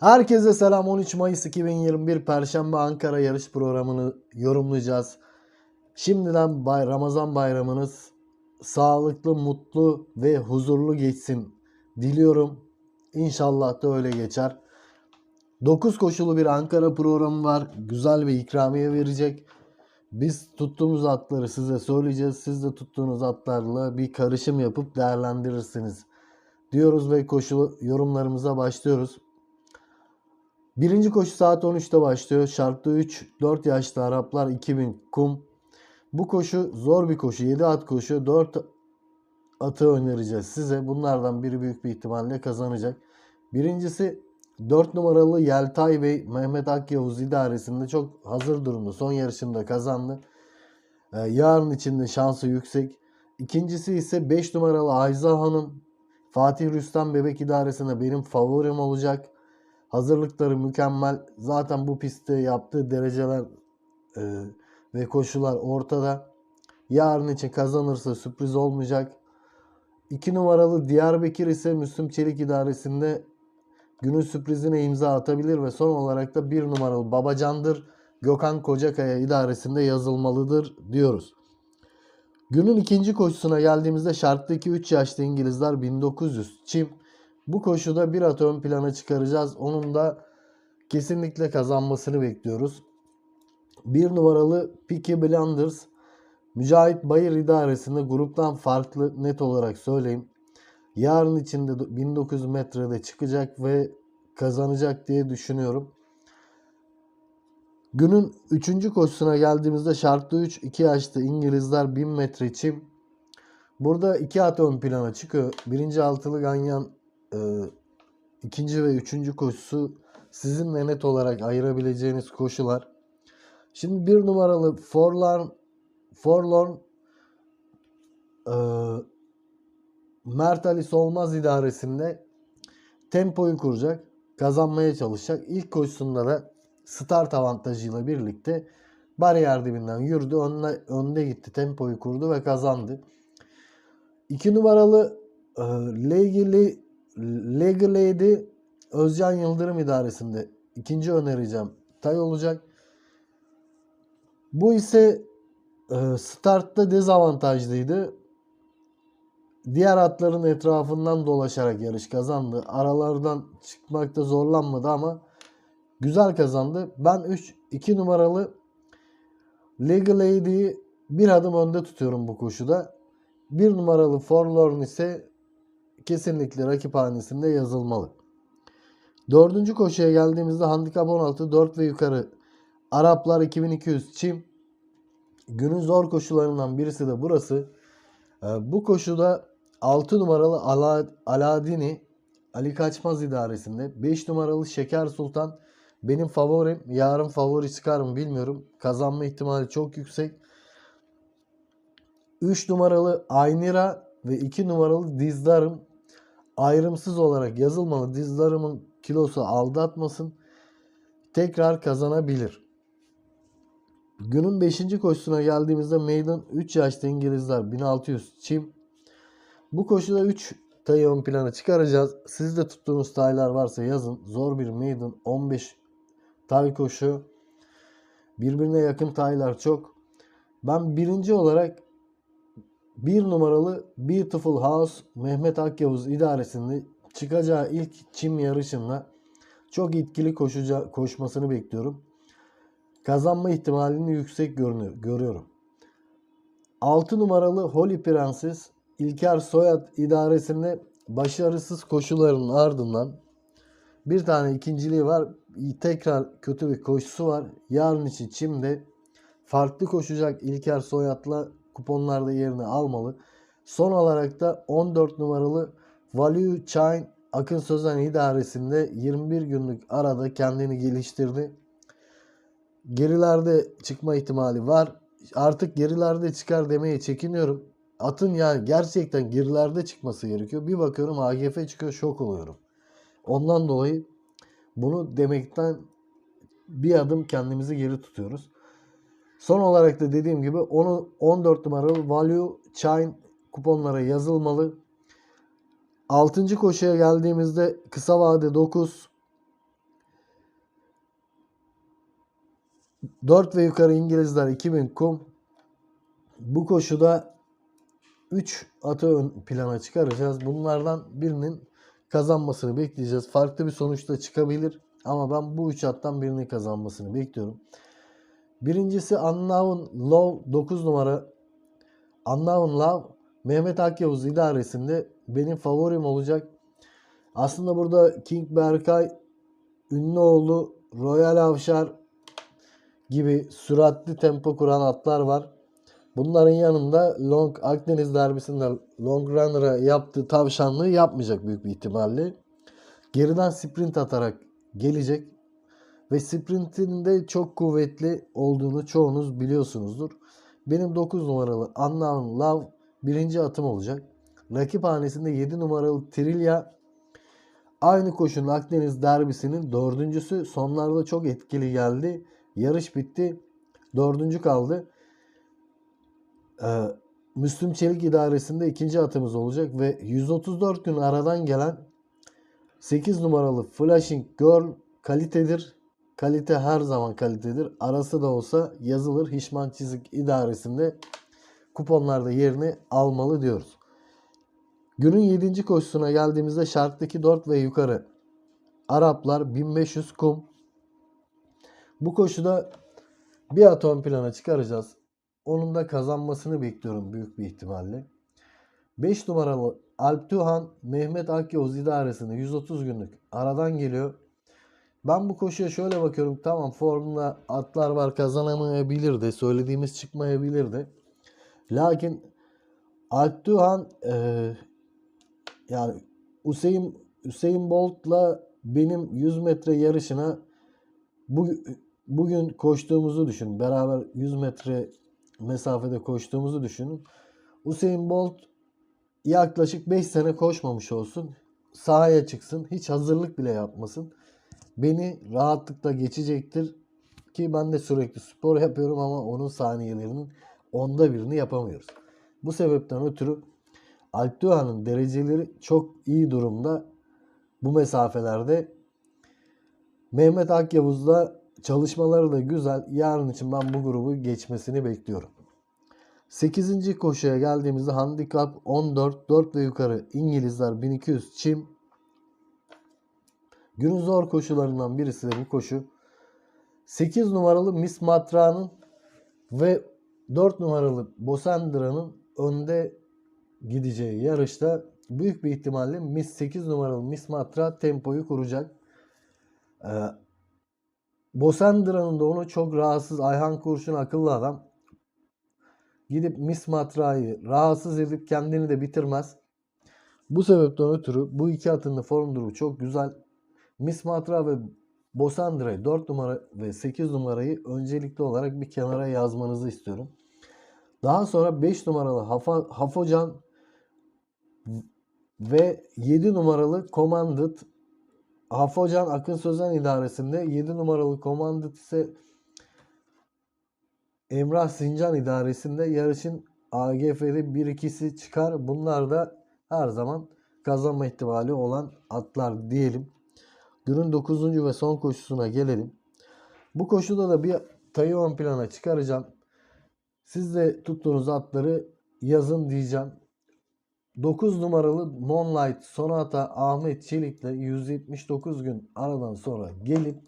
Herkese selam 13 Mayıs 2021 Perşembe Ankara yarış programını yorumlayacağız. Şimdiden bay, Ramazan bayramınız sağlıklı, mutlu ve huzurlu geçsin diliyorum. İnşallah da öyle geçer. 9 koşulu bir Ankara programı var. Güzel bir ikramiye verecek. Biz tuttuğumuz atları size söyleyeceğiz. Siz de tuttuğunuz atlarla bir karışım yapıp değerlendirirsiniz diyoruz ve koşu yorumlarımıza başlıyoruz. Birinci koşu saat 13'te başlıyor. Şartlı 3, 4 yaşlı Araplar 2000 kum. Bu koşu zor bir koşu. 7 at koşu. 4 atı önereceğiz size. Bunlardan biri büyük bir ihtimalle kazanacak. Birincisi 4 numaralı Yeltay Bey Mehmet Akyavuz idaresinde çok hazır durumda. Son yarışında kazandı. Ee, yarın içinde şansı yüksek. İkincisi ise 5 numaralı Ayza Hanım Fatih Rüstem Bebek idaresinde benim favorim olacak. Hazırlıkları mükemmel. Zaten bu pistte yaptığı dereceler e, ve koşular ortada. Yarın için kazanırsa sürpriz olmayacak. 2 numaralı Diyarbakır ise Müslüm Çelik idaresinde günün sürprizine imza atabilir ve son olarak da 1 numaralı Babacandır Gökhan Kocakaya idaresinde yazılmalıdır diyoruz. Günün ikinci koşusuna geldiğimizde şartlı 2-3 yaşlı İngilizler 1900 çim. Bu koşuda bir at ön plana çıkaracağız. Onun da kesinlikle kazanmasını bekliyoruz. Bir numaralı Peaky Blinders Mücahit Bayır idaresinde gruptan farklı net olarak söyleyeyim. Yarın içinde 1900 metrede çıkacak ve kazanacak diye düşünüyorum. Günün 3. koşusuna geldiğimizde şartlı 3 2 yaşlı İngilizler 1000 metre çim. Burada iki at ön plana çıkıyor. Birinci altılı ganyan e, ikinci ve üçüncü koşusu sizinle net olarak ayırabileceğiniz koşular. Şimdi bir numaralı Forlorn Forlorn e, Mert Ali Solmaz idaresinde tempoyu kuracak. Kazanmaya çalışacak. İlk koşusunda da start avantajıyla birlikte bariyer dibinden yürüdü. Önde, önde gitti. Tempoyu kurdu ve kazandı. 2 numaralı e, Legally Legalady Özcan Yıldırım idaresinde ikinci önereceğim tay olacak. Bu ise e, startta dezavantajlıydı. Diğer atların etrafından dolaşarak yarış kazandı. Aralardan çıkmakta zorlanmadı ama güzel kazandı. Ben 3 2 numaralı Legal Lady'yi bir adım önde tutuyorum bu koşuda. Bir numaralı Forlorn ise kesinlikle rakip hanesinde yazılmalı. Dördüncü koşuya geldiğimizde handikap 16 4 ve yukarı Araplar 2200 çim. Günün zor koşularından birisi de burası. Ee, bu koşuda 6 numaralı Ala, Aladini Ali Kaçmaz idaresinde. 5 numaralı Şeker Sultan benim favorim. Yarın favori çıkar mı bilmiyorum. Kazanma ihtimali çok yüksek. 3 numaralı Aynira ve 2 numaralı Dizdarım ayrımsız olarak yazılmalı. Dizdarımın kilosu aldatmasın. Tekrar kazanabilir. Günün 5. koşusuna geldiğimizde Maiden 3 yaşlı İngilizler 1600 çim. Bu koşuda 3 tayı ön plana çıkaracağız. Siz de tuttuğunuz taylar varsa yazın. Zor bir Maiden 15 tay koşu. Birbirine yakın taylar çok. Ben birinci olarak bir numaralı Beautiful House Mehmet Akyavuz idaresinde çıkacağı ilk çim yarışında çok etkili koşuca, koşmasını bekliyorum. Kazanma ihtimalini yüksek görünüyor, görüyorum. 6 numaralı Holy Princess İlker Soyad idaresinde başarısız koşuların ardından bir tane ikinciliği var. Tekrar kötü bir koşusu var. Yarın için Çim'de farklı koşacak İlker Soyad'la kuponlarda yerini almalı. Son olarak da 14 numaralı Value Chain Akın Sözen idaresinde 21 günlük arada kendini geliştirdi. Gerilerde çıkma ihtimali var. Artık gerilerde çıkar demeye çekiniyorum. Atın yani gerçekten gerilerde çıkması gerekiyor. Bir bakıyorum AGF çıkıyor şok oluyorum. Ondan dolayı bunu demekten bir adım kendimizi geri tutuyoruz. Son olarak da dediğim gibi onu 14 numaralı Value Chain kuponlara yazılmalı. 6. koşuya geldiğimizde kısa vade 9, 4 ve yukarı İngilizler 2000 kum. Bu koşuda 3 atı ön plana çıkaracağız. Bunlardan birinin kazanmasını bekleyeceğiz. Farklı bir sonuçta çıkabilir ama ben bu 3 attan birini kazanmasını bekliyorum. Birincisi Unknown Love 9 numara. Unknown Love Mehmet Akyavuz idaresinde benim favorim olacak. Aslında burada King Berkay, Ünlüoğlu, Royal Avşar gibi süratli tempo kuran atlar var. Bunların yanında Long Akdeniz derbisinde Long Runner'a yaptığı tavşanlığı yapmayacak büyük bir ihtimalle. Geriden sprint atarak gelecek ve sprintin de çok kuvvetli olduğunu çoğunuz biliyorsunuzdur. Benim 9 numaralı Unknown Love birinci atım olacak. Rakip hanesinde 7 numaralı Trilya aynı koşunun Akdeniz derbisinin dördüncüsü. Sonlarda çok etkili geldi. Yarış bitti. Dördüncü kaldı. Ee, Müslüm Çelik idaresinde ikinci atımız olacak ve 134 gün aradan gelen 8 numaralı Flashing Girl kalitedir. Kalite her zaman kalitedir. Arası da olsa yazılır. Hişman Çizik idaresinde kuponlarda yerini almalı diyoruz. Günün 7. koşusuna geldiğimizde şarttaki 4 ve yukarı Araplar 1500 kum. Bu koşuda bir at ön plana çıkaracağız. Onun da kazanmasını bekliyorum büyük bir ihtimalle. 5 numaralı Alp Tuhan Mehmet Akyavuz idaresinde 130 günlük aradan geliyor. Ben bu koşuya şöyle bakıyorum. Tamam formda atlar var kazanamayabilir de söylediğimiz çıkmayabilir de. Lakin Alp Tuhan eee yani Hüseyin Hüseyin Bolt'la benim 100 metre yarışına bu, bugün koştuğumuzu düşün. Beraber 100 metre mesafede koştuğumuzu düşünün. Hüseyin Bolt yaklaşık 5 sene koşmamış olsun. Sahaya çıksın. Hiç hazırlık bile yapmasın. Beni rahatlıkla geçecektir. Ki ben de sürekli spor yapıyorum ama onun saniyelerinin onda birini yapamıyoruz. Bu sebepten ötürü Alp Doğan'ın dereceleri çok iyi durumda. Bu mesafelerde Mehmet Akyavuz'la çalışmaları da güzel. Yarın için ben bu grubu geçmesini bekliyorum. 8. koşuya geldiğimizde handikap 14 4 ve yukarı İngilizler 1200 çim. Günün zor koşularından birisi de bu koşu. 8 numaralı Miss Matra'nın ve 4 numaralı Bosendra'nın önde gideceği yarışta büyük bir ihtimalle Miss 8 numaralı Miss Matra tempoyu kuracak. Ee, Bosendra'nın da onu çok rahatsız Ayhan Kurşun akıllı adam. Gidip Miss Matra'yı rahatsız edip kendini de bitirmez. Bu sebepten ötürü bu iki atın da form durumu çok güzel. Miss Matra ve Bosandra'yı 4 numara ve 8 numarayı öncelikli olarak bir kenara yazmanızı istiyorum. Daha sonra 5 numaralı Hafa, Hafocan ve 7 numaralı Commanded Hafocan Akın Sözen idaresinde 7 numaralı Commanded ise Emrah Sincan idaresinde yarışın AGF'de 1-2'si çıkar. Bunlar da her zaman kazanma ihtimali olan atlar diyelim. Günün 9. ve son koşusuna gelelim. Bu koşuda da bir tayı ön plana çıkaracağım. Siz de tuttuğunuz atları yazın diyeceğim. 9 numaralı Moonlight Sonata Ahmet Çelik'le 179 gün aradan sonra gelip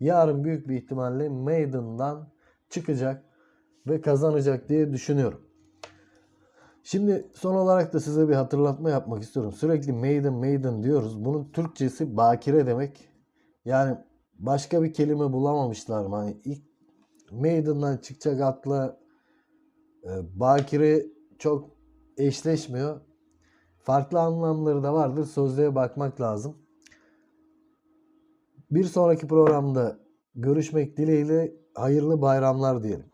yarın büyük bir ihtimalle Maiden'dan çıkacak ve kazanacak diye düşünüyorum. Şimdi son olarak da size bir hatırlatma yapmak istiyorum. Sürekli Maiden Maiden diyoruz. Bunun Türkçesi bakire demek. Yani başka bir kelime bulamamışlar mı? Hani ilk Maiden'dan çıkacak atla e, bakire çok eşleşmiyor. Farklı anlamları da vardır. Sözlüğe bakmak lazım. Bir sonraki programda görüşmek dileğiyle hayırlı bayramlar diyelim.